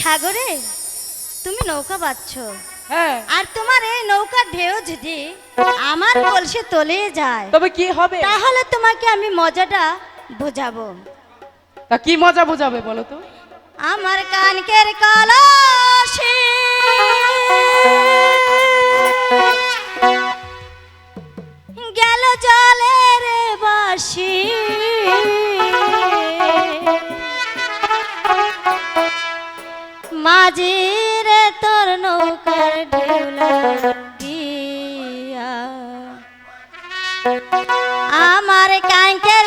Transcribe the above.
সাগরে তুমি নৌকা বাচ্ছ হ্যাঁ। আর তোমার এই নৌকার ঢেউ যদি আমার কলসে তলে যায় তবে কি হবে? তাহলে তোমাকে আমি মজাটা বোঝাবো। তা কি মজা বোঝাবে বলো তো? আমার কানকের কলসে। গেল জলের বাসি। মাঝির তোর নৌকার ঢেউলা গিয়া আমার কাঙ্কের